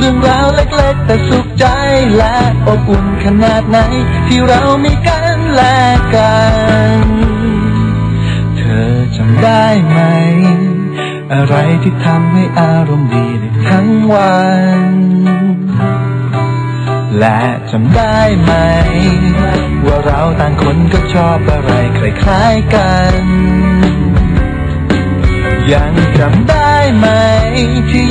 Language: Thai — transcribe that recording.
เรื่องราวเล็กๆ แต่สุขใจและอบอุ่นขนาดไหน ที่เรามีกันและกัน เธอจำได้ไหม อะไรที่ทำให้อารมณ์ดีได้ทั้งวัน และจำได้ไหม ว่าเราต่างคนก็ชอบอะไรคล้ายๆกันยังจำได้ไหมที่